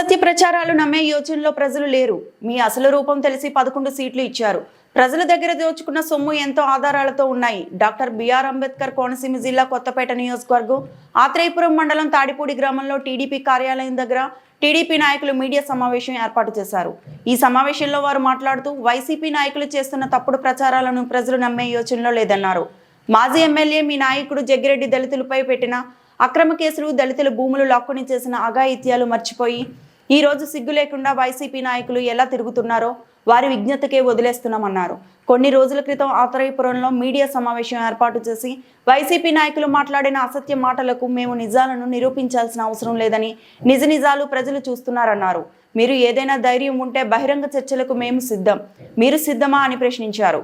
అసత్య ప్రచారాలు నమ్మే యోచనలో ప్రజలు లేరు. మీ అసలు రూపం తెలిసి పదకొండు సీట్లు ఇచ్చారు. ప్రజల దగ్గర దోచుకున్న సొమ్ము ఎంతో ఆధారాలతో ఉన్నాయి. డాక్టర్ బిఆర్ అంబేద్కర్ కోనసీమ జిల్లా కొత్తపేట నియోజకవర్గం ఆత్రేయపురం మండలం తాడిపూడి గ్రామంలో టీడీపీ కార్యాలయం దగ్గర టీడీపీ నాయకులు మీడియా సమావేశం ఏర్పాటు చేశారు. ఈ సమావేశంలో వారు మాట్లాడుతూ వైసీపీ నాయకులు చేస్తున్న తప్పుడు ప్రచారాలను ప్రజలు నమ్మే యోచనలో లేదన్నారు. మాజీ ఎమ్మెల్యే మీ నాయకుడు జగ్గిరెడ్డి దళితులపై పెట్టిన అక్రమ కేసులు దళితుల భూములు లాక్కొని చేసిన అఘాయిత్యాలు మర్చిపోయి ఈ రోజు సిగ్గు లేకుండా వైసీపీ నాయకులు ఎలా తిరుగుతున్నారో వారి విజ్ఞతకే వదిలేస్తున్నామన్నారు. కొన్ని రోజుల క్రితం ఆతరాయపురంలో మీడియా సమావేశం ఏర్పాటు చేసి వైసీపీ నాయకులు మాట్లాడిన అసత్య మాటలకు మేము నిజాలను నిరూపించాల్సిన అవసరం లేదని నిజ నిజాలు ప్రజలు చూస్తున్నారన్నారు. మీరు ఏదైనా ధైర్యం ఉంటే బహిరంగ చర్చలకు మేము సిద్ధం. మీరు సిద్ధమా అని ప్రశ్నించారు.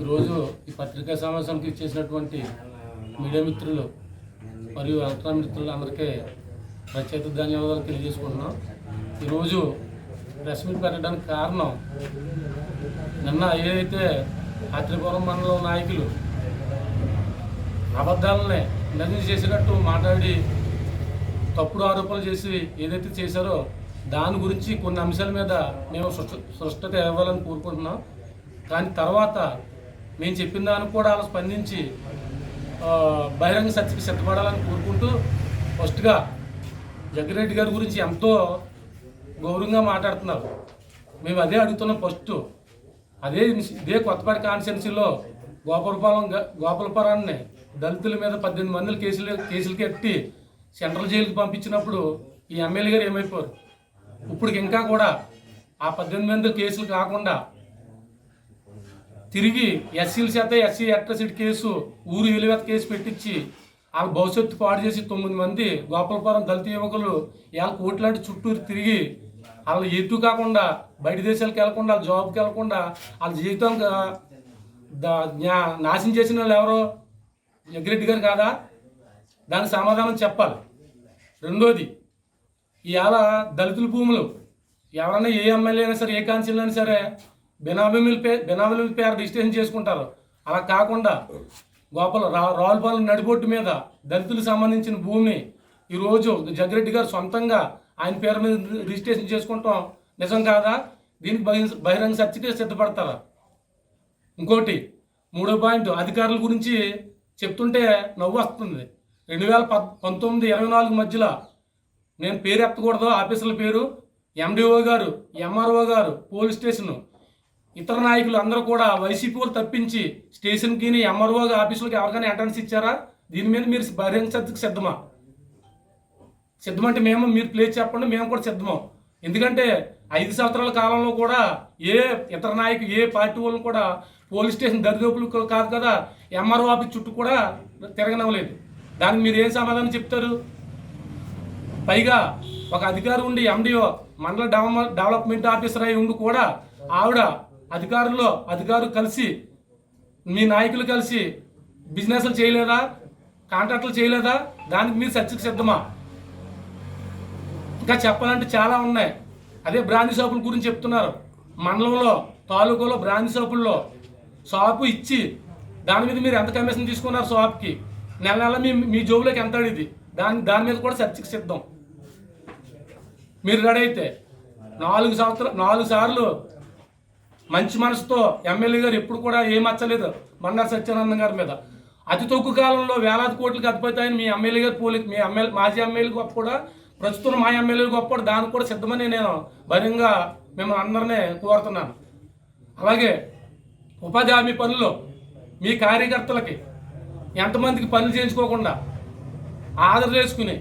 ఈరోజు ఈ పత్రికా సమావేశానికి ఇచ్చేసినటువంటి మీడియా మిత్రులు మరియు మిత్రులు అందరికీ ప్రత్యేక ధన్యవాదాలు తెలియజేసుకుంటున్నాం. ఈరోజు ప్రెస్ మీట్ పెట్టడానికి కారణం నిన్న ఏదైతే ఆత్రిపురం మండలం నాయకులు అబద్ధాలనే నిజం చేసినట్టు మాట్లాడి తప్పుడు ఆరోపణలు చేసి ఏదైతే చేశారో దాని గురించి కొన్ని అంశాల మీద మేము స్పష్టత ఇవ్వాలని కోరుకుంటున్నాం. కానీ తర్వాత మేము చెప్పిన దానికి కూడా వాళ్ళు స్పందించి బహిరంగ సత్యకి సిద్ధపడాలని కోరుకుంటూ ఫస్ట్గా జగ్గిరెడ్డి గారి గురించి ఎంతో గౌరవంగా మాట్లాడుతున్నారు. మేము అదే అడుగుతున్నాం ఫస్ట్. అదే ఇదే కొత్తపాటి కాన్స్టిట్యున్సీలో గోపాలపాలెం గ- గోపాలపురాన్ని దళితుల మీద పద్దెనిమిది మందిని కేసులు కేసులు కట్టి సెంట్రల్ జైలుకి పంపించినప్పుడు ఈ ఎమ్మెల్యే గారు ఏమైపోరు? ఇప్పుడు ఇంకా కూడా ఆ పద్దెనిమిది మంది కేసులు కాకుండా తిరిగి ఎస్సీల చేత ఎస్సీ అట్రసిటీ కేసు ఊరు విలువెత కేసు పెట్టించి వాళ్ళ భవిష్యత్తు పాడు చేసి తొమ్మిది మంది గోపాలపురం దళిత యువకులు ఇవాళ కోట్లాంటి చుట్టూరు తిరిగి వాళ్ళు ఎత్తు కాకుండా బయట దేశాలకు వెళ్ళకుండా జాబ్కి వెళ్ళకుండా వాళ్ళ జీవితం నాశనం చేసిన వాళ్ళు ఎవరో? జగ్గిరెడ్డి గారు కాదా? దానికి సమాధానం చెప్పాలి. రెండోది ఇవాళ దళితుల భూములు ఎవరైనా ఏ ఎమ్మెల్యే అయినా సరే ఏ కౌన్సిల్ అయినా సరే బినామీల పే బినామీల పేరు రిజిస్ట్రేషన్ చేసుకుంటారు. అలా కాకుండా గోపాల రా రావులపాలెం నడిబొట్టు మీద దళితులకు సంబంధించిన భూమిని ఈరోజు జగ్గిరెడ్డి గారు సొంతంగా ఆయన పేరు మీద రిజిస్ట్రేషన్ చేసుకుంటాం. నిజం కాదా? దీనికి బహిరంగ బహిరంగ చర్చకి సిద్ధపడతారా? ఇంకోటి మూడో పాయింట్ అధికారుల గురించి చెప్తుంటే నవ్వు వస్తుంది. రెండు వేల పద్ పంతొమ్మిది ఇరవై నాలుగు మధ్యలో నేను పేరు ఎత్తకూడదు ఆఫీసుల పేరు. ఎండిఓ గారు ఎంఆర్ఓ గారు పోలీస్ స్టేషన్ ఇతర నాయకులు అందరూ కూడా వైసీపీ వాళ్ళు తప్పించి స్టేషన్కి ఎంఆర్ఓ ఆఫీసులకి ఎవరికైనా ఎంట్రన్స్ ఇచ్చారా? దీని మీద మీరు భరించడానికి సిద్ధమా? సిద్ధమంటే మేము మీరు ప్లేస్ చెప్పండి మేము కూడా సిద్ధమం. ఎందుకంటే ఐదు సంవత్సరాల కాలంలో కూడా ఏ ఇతర నాయకులు ఏ పార్టీ వాళ్ళు కూడా పోలీస్ స్టేషన్ దరిదోపులు కాదు కదా ఎంఆర్ఓ ఆఫీస్ చుట్టూ కూడా తిరగనవ్వలేదు. దానికి మీరు ఏం సమాధానం చెప్తారు? పైగా ఒక అధికారి ఉండి ఎండిఓ మండల డెవలప్ డెవలప్మెంట్ ఆఫీసర్ అయి ఉండి కూడా ఆవిడ అధికారుల్లో అధికారులు కలిసి మీ నాయకులు కలిసి బిజినెస్లు చేయలేదా? కాంట్రాక్టులు చేయలేదా? దానికి మీరు చర్చకు సిద్ధమా? ఇంకా చెప్పాలంటే చాలా ఉన్నాయి. అదే బ్రాంది షాపుల గురించి చెప్తున్నారు. మండలంలో తాలూకాలో బ్రాంది షాపుల్లో షాపు ఇచ్చి దాని మీద మీరు ఎంత కమిషన్ తీసుకున్నారు షాప్కి? నెల నెల మీ మీ జోబులోకి ఎంత అడిది దాని దాని మీద కూడా చర్చకు సిద్ధం. మీరు రెడీ అయితే నాలుగు సంవత్సరాలు నాలుగు సార్లు మంచి మనసుతో ఎమ్మెల్యే గారు ఎప్పుడు కూడా ఏం మన్నా బండారు సత్యానంద గారి మీద. అతి తక్కువ కాలంలో వేలాది కోట్లకి అతిపోతాయని మీ ఎమ్మెల్యే గారు పోలీ మీ ఎమ్మెల్యే మాజీ ఎమ్మెల్యే గొప్ప కూడా ప్రస్తుతం మా ఎమ్మెల్యే గొప్ప కూడా దానికి కూడా సిద్ధమని నేను భయంగా మిమ్మల్ని అందరినీ కోరుతున్నాను. అలాగే ఉపాధి హామీ పనుల్లో మీ కార్యకర్తలకి ఎంతమందికి పనులు చేయించుకోకుండా ఆర్డర్ చేసుకుని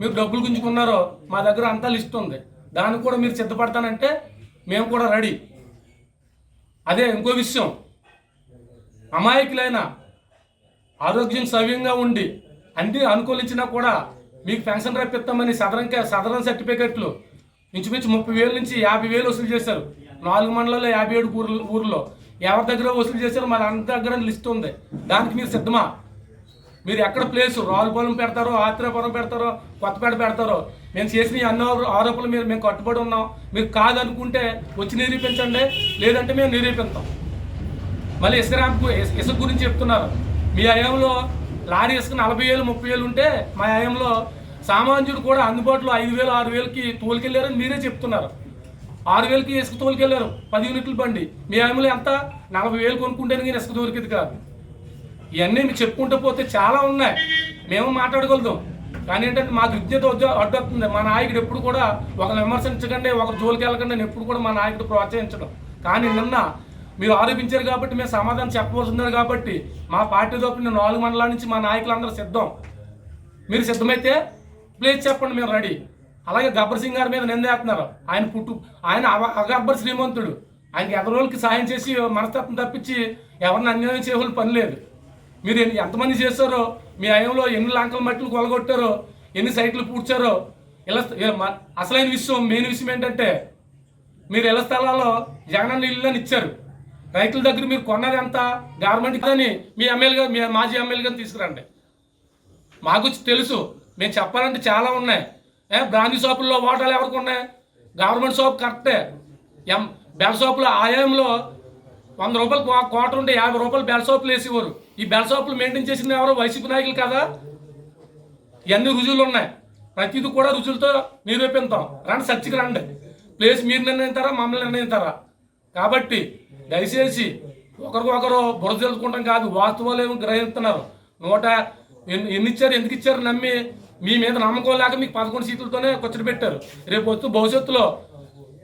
మీరు డబ్బులు గుంజుకున్నారో మా దగ్గర అంతా లిస్ట్ ఉంది. దానికి కూడా మీరు సిద్ధపడతానంటే మేము కూడా రెడీ. అదే ఇంకో విషయం. అమాయకులైన ఆరోగ్యం సవ్యంగా ఉండి అన్ని అనుకూలించినా కూడా మీకు పెన్షన్ రప్పిస్తామని సదరంక సదరన్ సర్టిఫికెట్లు ఇంచుమించు ముప్పై వేల నుంచి యాభై వేలు వసూలు చేశారు. నాలుగు మండలాల్లో యాభై ఏడు ఊర్లో. ఎవరి దగ్గర వసూలు చేశారో మరి అంత దగ్గర లిస్ట్ ఉంది. దానికి మీరు సిద్ధమా? మీరు ఎక్కడ ప్లేస్ రావులపాలెం పెడతారో ఆత్రేయపురం పెడతారో కొత్తపేట పెడతారో మేము చేసిన ఈ అన్ని ఆరోపణలు మీరు మేము కట్టుబడి ఉన్నాం. మీరు కాదనుకుంటే వచ్చి నిరూపించండి లేదంటే మేము నిరూపిస్తాం. మళ్ళీ ఇసుక ర్యాంప్ ఇసుక గురించి చెప్తున్నారు. మీ హయాంలో లారీ ఇసుక నలభై వేలు ముప్పై వేలు ఉంటే మా హయాంలో సామాన్యుడు కూడా అందుబాటులో ఐదు వేలు ఆరు వేలకి తోలుకెళ్ళారని మీరే చెప్తున్నారు. ఆరు వేలకి ఇసుక తోలుకెళ్ళారు పది యూనిట్లు బండి. మీ ఆమెలో ఎంత? నలభై వేలు కొనుక్కుంటేనే ఇసుక దొరికేది కాదు ఇవన్నీ మీకు చెప్పుకుంటూ పోతే చాలా ఉన్నాయి. మేము మాట్లాడగలుగుతాం. కానీ ఏంటంటే మాకు విద్యత అడ్డొస్తుంది. మా నాయకుడు ఎప్పుడు కూడా ఒకరు విమర్శించకండి ఒకరు జోలికి వెళ్ళకండి నేను ఎప్పుడు కూడా మా నాయకుడు ప్రోత్సహించడం. కానీ నిన్న మీరు ఆరోపించారు కాబట్టి మేము సమాధానం చెప్పవలసి ఉన్నారు కాబట్టి మా పార్టీ తరపున నాలుగు మండలాల నుంచి మా నాయకులందరూ సిద్ధం. మీరు సిద్ధమైతే ప్లేస్ చెప్పండి మేము రెడీ. అలాగే గబ్బర్ సింగ్ గారి మీద నిందేస్తున్నారు ఆయన పుట్టు ఆయన అగబ్బర్ శ్రీమంతుడు. ఆయనకి ఎదరోళ్ళకి సాయం చేసి మనస్తత్వం తప్పించి ఎవరిని అన్యాయం చేయవలసిన పని లేదు. మీరు ఎంతమంది చేస్తారో మీ అయంలో ఎన్ని లాంకల మట్టిలు కొలగొట్టారో ఎన్ని సైట్లు పూడ్చారో ఇలా అసలైన విషయం మెయిన్ విషయం ఏంటంటే మీరు ఇళ్ళ స్థలాల్లో జగనన్న ఇల్లు ఇచ్చారు. రైతుల దగ్గర మీరు కొన్నది ఎంత గవర్నమెంట్ కానీ మీ ఎమ్మెల్యే మీ మాజీ ఎమ్మెల్యే తీసుకురండి. మాకు తెలుసు మేము చెప్పాలంటే చాలా ఉన్నాయి. ఏ బ్రాందీ షాపుల్లో ఓటాలు ఎవరికి ఉన్నాయి? గవర్నమెంట్ షాప్ కరెక్టే. ఎం బెల్ షాపులో ఆయంలో వంద రూపాయలు కో- కోట ఉంటే యాభై రూపాయలు బెల్ షాపులు వేసేవారు. ఈ బెల్ షాపులు మెయింటైన్ చేసిన ఎవరో వైసీపీ నాయకులు కదా? ఇవన్నీ రుజువులు ఉన్నాయి. ప్రతిదీ కూడా రుజువులతో నిరూపిస్తాం రండి చర్చికి రండి. ప్లేస్ మీరు నిర్ణయిస్తారా మమ్మల్ని నిర్ణయిస్తారా? కాబట్టి దయచేసి ఒకరికొకరు బురద తెలుసుకుంటాం కాదు వాస్తవాలు ఏమో గ్రహిస్తున్నారు. నూట ఎన్ని ఇచ్చారు ఎందుకు ఇచ్చారు నమ్మి మీ మీద నమ్మకం లేక మీకు పదకొండు సీట్లతోనే కూర్చోబెట్టారు పెట్టారు రేపు వస్తూ భవిష్యత్తులో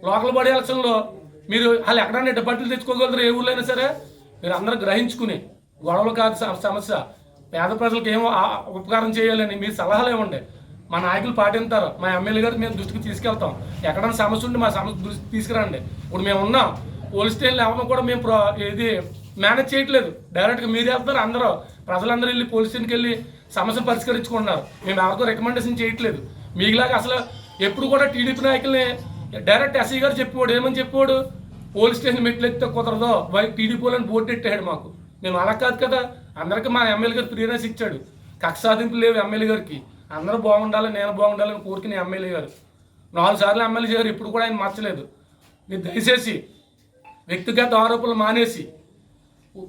లోకల్ బాడీ ఎలక్షన్లో మీరు వాళ్ళు ఎక్కడన్నా డిపార్ట్మెంట్ తెచ్చుకోగలరు ఏ ఊళ్ళో అయినా సరే? మీరు అందరూ గ్రహించుకుని గొడవలు కాదు సమస్య. పేద ప్రజలకు ఏమో ఉపకారం చేయాలని మీరు సలహాలు ఇవ్వండి మా నాయకులు పాటింటారు మా ఎమ్మెల్యే గారు మేము దృష్టికి తీసుకెళ్తాం. ఎక్కడైనా సమస్య ఉంటే మా సమస్య దృష్టికి తీసుకురండి. ఇప్పుడు మేము ఉన్నాం. పోలీస్ స్టేషన్ ఎవరిని కూడా మేము ప్రో- ఇది మేనేజ్ చేయట్లేదు. డైరెక్ట్గా మీరు వెళ్తారు అందరూ. ప్రజలందరూ వెళ్ళి పోలీస్ స్టేషన్కి వెళ్ళి సమస్య పరిష్కరించుకుంటున్నారు. మేము ఎవరికో రికమెండేషన్ చేయట్లేదు. మీకులాగా అసలు ఎప్పుడు కూడా టీడీపీ నాయకుల్ని డైరెక్ట్ ఎస్ఐ గారు చెప్పేవాడు ఏమని చెప్పాడు పోలీస్ స్టేషన్ మెట్లు ఎక్కితే కుదరదో? వై టీడీపీ బోర్డు ఎట్టాడు మాకు. మేము అలా కాదు కదా. అందరికీ మా ఎమ్మెల్యే గారు ఫ్రీనెస్ ఇచ్చాడు. కక్ష సాధింపు లేవు ఎమ్మెల్యే గారికి. అందరూ బాగుండాలి నేను బాగుండాలని కోరుకునే ఎమ్మెల్యే గారు. నాలుగు సార్లు ఎమ్మెల్యే గారు ఇప్పుడు కూడా ఆయన మార్చలేదు. మీరు దయచేసి వ్యక్తిగత ఆరోపణలు మానేసి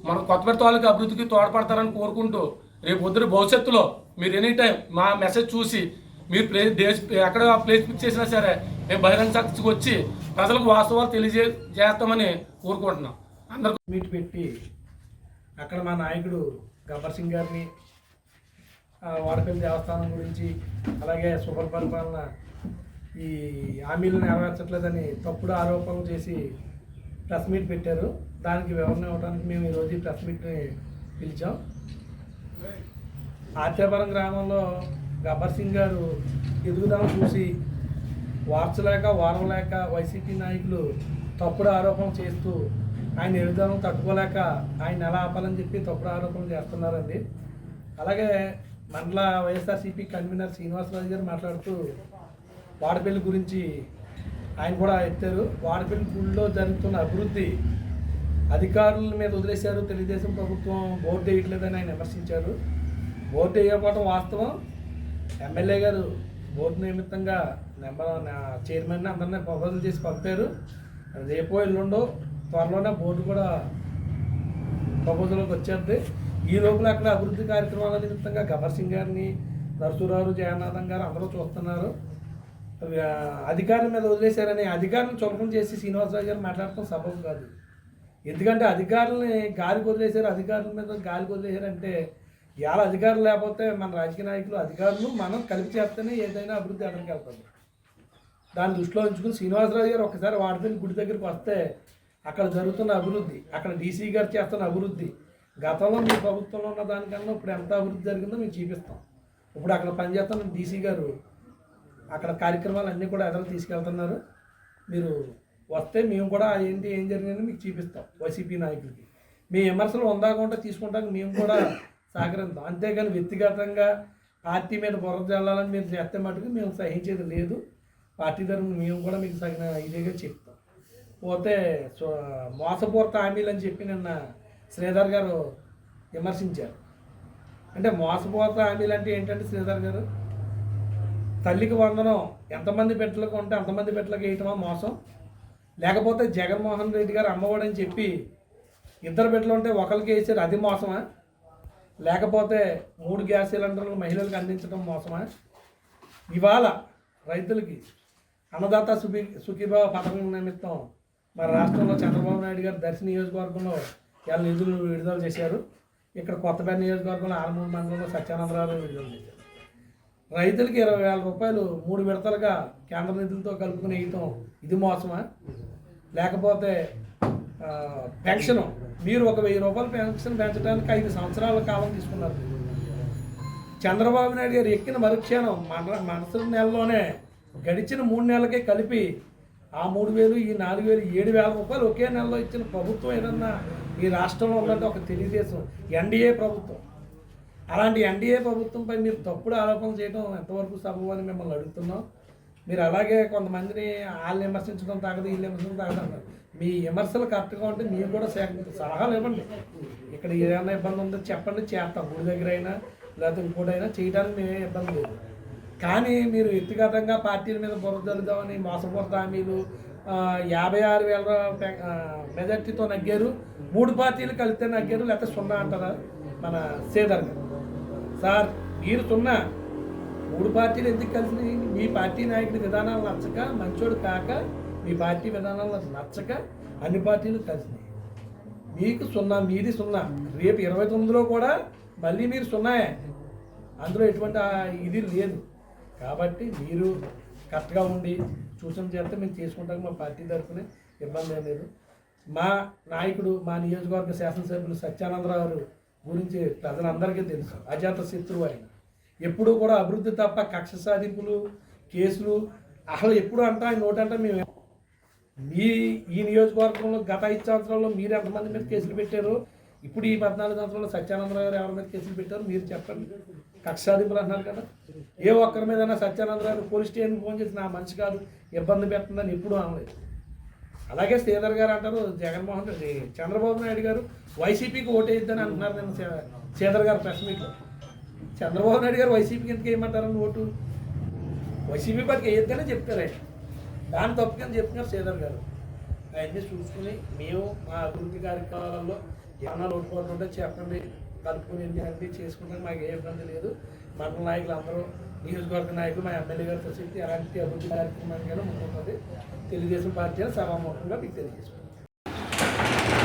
మన కొత్తపేట తాలూకు అభివృద్ధికి తోడ్పడతారని కోరుకుంటూ రేపు పొద్దున భవిష్యత్తులో మీరు ఎనీ టైం మా మెసేజ్ చూసి మీరు ప్లే దేశ ఎక్కడ ప్లేస్ ఫిక్స్ చేసినా సరే మేము బహిరంగ చర్చకు వచ్చి ప్రజలకు వాస్తవాలు తెలియజే చేస్తామని కోరుకుంటున్నాం. అందరూ మీట్ పెట్టి అక్కడ మా నాయకుడు గబ్బర్ సింగ్ గారిని వాడపల్లి దేవస్థానం గురించి అలాగే సూపర్ పరిపాలన ఈ హామీలు నెరవేర్చట్లేదని తప్పుడు ఆరోపణలు చేసి ప్రెస్ మీట్ పెట్టారు. దానికి వివరణ ఇవ్వడానికి మేము ఈరోజు ఈ ప్రెస్ మీట్ని పిలిచాం. ఆత్యాపురం గ్రామంలో గబ్బర్ సింగ్ గారు ఎదుగుదాం చూసి వార్చలేక వారవలేక వైసీపీ నాయకులు తప్పుడు ఆరోపణలు చేస్తూ ఆయన ఎదుగుదాం తట్టుకోలేక ఆయన ఎలా ఆపాలని చెప్పి తప్పుడు ఆరోపణలు చేస్తున్నారండి. అలాగే మండల వైఎస్ఆర్సీపీ కన్వీనర్ శ్రీనివాసరాజు గారు మాట్లాడుతూ వాడపల్లి గురించి ఆయన కూడా ఎత్తారు. వాడపల్లి గుడిలో జరుగుతున్న అభివృద్ధి అధికారుల మీద వదిలేశారు. తెలుగుదేశం ప్రభుత్వం బోర్డు వేయట్లేదని ఆయన విమర్శించారు. బోర్డు వేయకపోవడం వాస్తవం. ఎమ్మెల్యే గారు బోర్డు నిమిత్తంగా నెంబర్ చైర్మన్ అందరినీ ప్రపోజల్ చేసి పంపారు. రేపో ఎల్లుండో త్వరలోనే బోర్డు కూడా ప్రపోజల్కి వచ్చేది ఈ లోపల అక్కడ అభివృద్ధి కార్యక్రమాల నిమిత్తంగా గబ్బర్ సింగ్ గారిని నరసూరావు జగన్నాథం గారు అందరూ చూస్తున్నారు. అధికారం అధికారుల మీద వదిలేశారని అధికారులను చులకం చేసి శ్రీనివాసరావు గారు మాట్లాడటం సబబు కాదు. ఎందుకంటే అధికారులని గాలికి వదిలేశారు అధికారుల మీద గాలికి వదిలేశారంటే ఇవాళ అధికారులు లేకపోతే మన రాజకీయ నాయకులు అధికారులు మనం కలిపి చేస్తేనే ఏదైనా అభివృద్ధి అడగడానికి వెళ్తుంది దాన్ని దృష్టిలో ఉంచుకుని శ్రీనివాసరావు గారు ఒకసారి వాడపల్లి గుడి దగ్గరికి వస్తే అక్కడ జరుగుతున్న అభివృద్ధి అక్కడ డీసీ గారు చేస్తున్న అభివృద్ధి గతంలో మీ ప్రభుత్వంలో ఉన్న దానికన్నా ఇప్పుడు ఎంత అభివృద్ధి జరిగిందో మేము చూపిస్తాం. ఇప్పుడు అక్కడ పనిచేస్తున్న డీసీ గారు అక్కడ కార్యక్రమాలు అన్నీ కూడా ఎదురు తీసుకెళ్తున్నారు. మీరు వస్తే మేము కూడా ఏంటి ఏం జరిగిందని మీకు చూపిస్తాం. వైసీపీ నాయకులకి. మీ విమర్శలు ఉందాకుండా తీసుకుంటానికి మేము కూడా సహకరిస్తాం అంతేకాని వ్యక్తిగతంగా పార్టీ మీద బుర్ర చల్లాలని మీరు చేస్తే మటుకు మేము సహించేది లేదు. పార్టీ తరఫున మేము కూడా మీకు తగిన ఇదిగా చెప్తాం. పోతే సో మోసపూరిత హామీలు అని చెప్పి నిన్న శ్రీధర్ గారు విమర్శించారు. అంటే మోసపూరిత హామీలు అంటే ఏంటంటే శ్రీధర్ గారు తల్లికి వందనం ఎంతమంది బిడ్డలకు ఉంటే అంతమంది బిడ్డలకు వేయటమా మోసం? లేకపోతే జగన్మోహన్ రెడ్డి గారు అమ్మఒడని చెప్పి ఇద్దరు బిడ్డలు ఉంటే ఒకరికి వేసారు అది మోసమా? లేకపోతే మూడు గ్యాస్ సిలిండర్లు మహిళలకు అందించడం మోసమా? ఇవాళ రైతులకి అన్నదాత సుఖీ సుఖీభావ పథకం నిమిత్తం మన రాష్ట్రంలో చంద్రబాబు నాయుడు గారు దర్శి నియోజకవర్గంలో ఇవాళ నిధులు విడుదల చేశారు. ఇక్కడ కొత్తపేట నియోజకవర్గంలో ఆరుమూరు మండలంలో సత్యానందరావు విడుదల చేశారు. రైతులకి ఇరవై వేల రూపాయలు మూడు విడతలుగా కేంద్ర నిధులతో కలుపుకుని వేయటం ఇది మోసమా? లేకపోతే పెన్షన్. మీరు ఒక వెయ్యి రూపాయలు పెన్షన్ పెంచడానికి ఐదు సంవత్సరాల కాలం తీసుకున్నారు. చంద్రబాబు నాయుడు గారు ఎక్కిన మరుక్షణం మన మనసు నెలలోనే గడిచిన మూడు నెలలకే కలిపి ఆ మూడు వేలు ఈ నాలుగు వేలు ఏడు వేల రూపాయలు ఒకే నెలలో ఇచ్చిన ప్రభుత్వం ఏదన్నా ఈ రాష్ట్రంలో ఉందంటే ఒక తెలుగుదేశం ఎన్డీఏ ప్రభుత్వం. అలాంటి ఎన్డీఏ ప్రభుత్వంపై మీరు తప్పుడు ఆరోపణలు చేయడం ఎంతవరకు సబబు అని మిమ్మల్ని అడుగుతున్నాం. మీరు అలాగే కొంతమందిని వాళ్ళు విమర్శించడం తాగదు వీళ్ళు విమర్శించడం తాగదు అన్నారు. మీ విమర్శలు కరెక్ట్గా ఉంటే మీరు కూడా సేకరించ సలహాలు ఇవ్వండి. ఇక్కడ ఏదైనా ఇబ్బంది ఉందో చెప్పండి చేస్తాం. గుడి దగ్గర అయినా లేకపోతే ఇంకోటైనా చేయడానికి మేమే ఇబ్బంది లేదు. కానీ మీరు వ్యక్తిగతంగా పార్టీల మీద బురద జల్లుదామని మోసపూరిత హామీలు యాభై ఆరు వేల పె- మెజార్టీతో నగ్గారు మూడు పార్టీలు కలిస్తే నగ్గారు లేకపోతే సున్నా అంటారా? మన సేదర్ సార్ మీరు సున్నా. మూడు పార్టీలు ఎందుకు కలిసినాయి? మీ పార్టీ నాయకుడి విధానాలు నచ్చక మంచోడు కాక మీ పార్టీ విధానాలు నచ్చక అన్ని పార్టీలు కలిసినాయి. మీకు సున్నా మీది సున్నా. రేపు ఇరవై తొమ్మిదిలో కూడా మళ్ళీ మీరు సున్నాయే. అందులో ఎటువంటి ఇది లేదు. కాబట్టి మీరు కరెక్ట్గా ఉండి సూచన చేస్తే మేము చేసుకుంటాం మా పార్టీ తరఫున ఇబ్బంది ఏం లేదు. మా నాయకుడు మా నియోజకవర్గ శాసనసభ్యులు సత్యానందరావు గారు గురించి ప్రజలందరికీ తెలుసు. అజాత శత్రువు ఆయన. ఎప్పుడూ కూడా అభివృద్ధి తప్ప కక్ష సాధింపులు కేసులు అసలు ఎప్పుడు అంటా ఆయన నోటంటే మేము మీ ఈ నియోజకవర్గంలో గత ఐదు సంవత్సరాల్లో మీరు ఎంతమంది మీద కేసులు పెట్టారు? ఇప్పుడు ఈ పద్నాలుగు సంవత్సరాల్లో సత్యానందరావు గారు ఎవరి మీద కేసులు పెట్టారు? మీరు చెప్పండి. కక్షాధిపులు అంటున్నారు కదా. ఏ ఒక్కరి మీద సత్యానందరావు గారు పోలీస్ స్టేషన్కి ఫోన్ చేసి నా మనిషి కాదు. ఇబ్బంది పెట్టిందని ఎప్పుడూ అనలేదు. అలాగే శ్రీధర్ గారు అంటారు జగన్మోహన్ రెడ్డి చంద్రబాబు నాయుడు గారు వైసీపీకి ఓటేద్దని అంటున్నారు నేను శ్రీధర్ గారు ప్రెస్ మీట్లో. చంద్రబాబు నాయుడు గారు వైసీపీకి ఎందుకు వేయమంటారని ఓటు? వైసీపీ పార్టీకి వేయొద్దనే చెప్తారు ఆయన. దాని తప్పకని చెప్తున్నారు శ్రీధర్ గారు. అవన్నీ చూసుకుని మేము మా అభివృద్ధి కార్యక్రమాలలో ఏమన్నా లోటుపాట్లు ఉంటే చెప్పండి. కలుపుకొని అన్ని చేసుకుంటాం మాకు ఏ ఇబ్బంది లేదు. మండల నాయకులు అందరూ నియోజకవర్గ నాయకులు మా ఎమ్మెల్యే గారితో చెప్పి ఎలాంటి అభివృద్ధి కార్యక్రమానికైనా ముందుంటుంది. తెలుగుదేశం పార్టీ అని సభాముఖంగా మీకు తెలియజేసుకుంటాం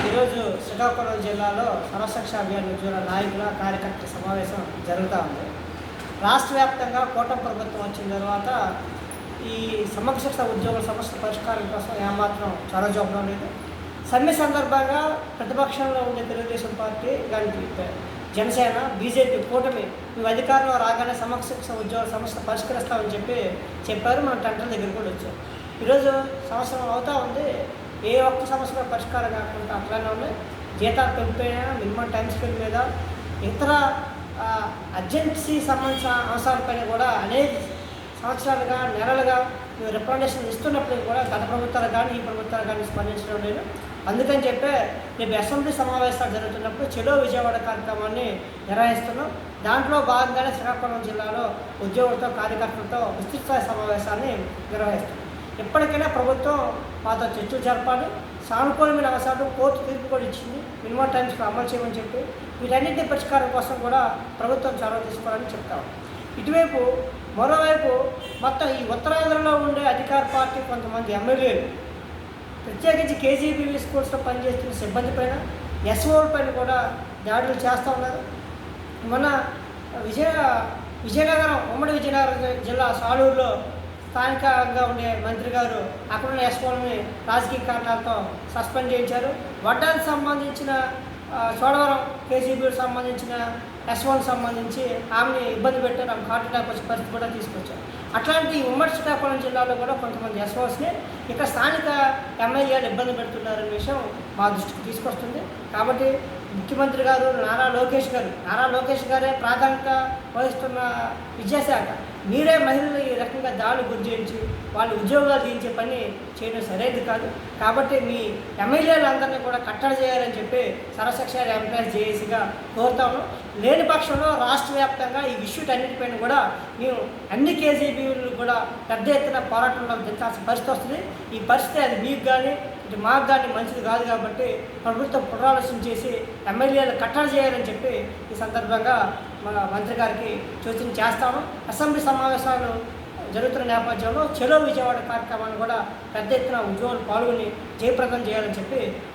ఈరోజు శ్రీకాకుళం జిల్లాలో సర్వశిక్ష అభియాన్ ఉద్యోగుల నాయకుల కార్యకర్త సమావేశం జరుగుతూ ఉంది. రాష్ట్ర వ్యాప్తంగా కూటమి ప్రభుత్వం వచ్చిన తర్వాత ఈ సమగ్ర ఉద్యోగుల సమస్య పరిష్కారం కోసం ఏమాత్రం చాలా చూపడం లేదు. సమ్మె సందర్భంగా ప్రతిపక్షంలో ఉండే తెలుగుదేశం పార్టీ దానికి జనసేన బీజేపీ కూటమి మేము అధికారంలో రాగానే సమగ్ర ఉద్యోగ ఉద్యోగుల సమస్య పరిష్కరిస్తామని చెప్పి చెప్పారు. మన టెంటల దగ్గర కూడా వచ్చారు. ఈరోజు సంవత్సరం అవుతా ఉంది. ఏ ఒక్క సమస్య పరిష్కారం కాకుండా అట్లానే ఉన్నాయి జీతాలు పెంపైనా మినిమం టైం స్పెండ్ మీద ఇతర అర్జెన్సీ సంబంధించిన అంశాలపైన కూడా అనేక సంవత్సరాలుగా నెలలుగా రిప్రజెంటేషన్ ఇస్తున్నప్పటికీ కూడా గత ప్రభుత్వాలు కానీ ఈ ప్రభుత్వాలు కానీ స్పందించడం లేదు. అందుకని చెప్పే రేపు అసెంబ్లీ సమావేశాలు జరుగుతున్నప్పుడు చెడో విజయవాడ కార్యక్రమాన్ని నిర్వహిస్తున్నాం. దాంట్లో భాగంగానే శ్రీకాకుళం జిల్లాలో ఉద్యోగులతో కార్యకర్తలతో విస్తృత సమావేశాన్ని నిర్వహిస్తున్నాం. ఎప్పటికైనా ప్రభుత్వం మాతో చర్చలు జరపాలి. సానుకూలమైన అవసరాలు కోర్టు తీర్పు కూడా ఇచ్చింది. మినిమం టైమ్స్లో అమలు చేయమని చెప్పి వీటన్నింటి పరిష్కారం కోసం కూడా ప్రభుత్వం చొరవ తీసుకోవాలని చెప్తాం ఇటువైపు మరోవైపు మొత్తం ఈ ఉత్తరాంధ్రలో ఉండే అధికార పార్టీ కొంతమంది ఎమ్మెల్యేలు ప్రత్యేకించి కేజీబీవీ స్కూల్స్లో పనిచేస్తున్న సిబ్బంది పైన ఎస్ఓల పైన కూడా దాడులు చేస్తూ ఉన్నారు. మొన్న విజయ విజయనగరం ఉమ్మడి విజయనగరం జిల్లా సాలూరులో స్థానికంగా ఉండే మంత్రి గారు అక్కడున్న ఎస్ఓల్ని రాజకీయ కారణాలతో సస్పెండ్ చేయించారు. వడ్డానికి సంబంధించిన చోడవరం కేసీబీకి సంబంధించిన ఎస్వన్ సంబంధించి ఆమెని ఇబ్బంది పెట్టారు. ఆమె హార్ట్ అటాక్ వచ్చే పరిస్థితి కూడా తీసుకొచ్చారు. అట్లాంటి ఉమ్మడి శ్రీకాకుళం జిల్లాలో కూడా కొంతమంది ఎస్ఓస్ని ఇక్కడ స్థానిక ఎమ్మెల్యేలు ఇబ్బంది పెడుతున్నారనే విషయం మా దృష్టికి తీసుకొస్తుంది. కాబట్టి ముఖ్యమంత్రి గారు నారా లోకేష్ గారు నారా లోకేష్ గారే ప్రాధాన్యత వహిస్తున్న విద్యాశాఖ. మీరే మహిళలు ఈ రకంగా దాడులు గురి చేయించి వాళ్ళు ఉద్యోగాలు తీయించే పని చేయడం సరైనది కాదు. కాబట్టి మీ ఎమ్మెల్యేలు అందరినీ కూడా కట్టడి చేయాలని చెప్పి సర్వశిక్ష ఎంప్లాయ్ జేఏసీగా కోరుతాము. లేని పక్షంలో రాష్ట్ర వ్యాప్తంగా ఈ విషయుటన్నిటిపైన కూడా మేము అన్ని కేజీబీలు కూడా పెద్ద ఎత్తున పోరాటంలో దించాల్సిన పరిస్థితి వస్తుంది. ఈ పరిస్థితి అది మీకు కానీ ఇటు మాకు మంచిది కాదు కాబట్టి ప్రభుత్వం పునరాలోచన చేసి ఎమ్మెల్యేలు కట్టడి చేయాలని చెప్పి ఈ సందర్భంగా మన మంత్రి గారికి సూచన చేస్తాము. అసెంబ్లీ సమావేశాలు జరుగుతున్న నేపథ్యంలో చెలో విజయవాడ కార్యక్రమాన్ని కూడా పెద్ద ఎత్తున ఉద్యోగులు పాల్గొని జయప్రదం చేయాలని చెప్పి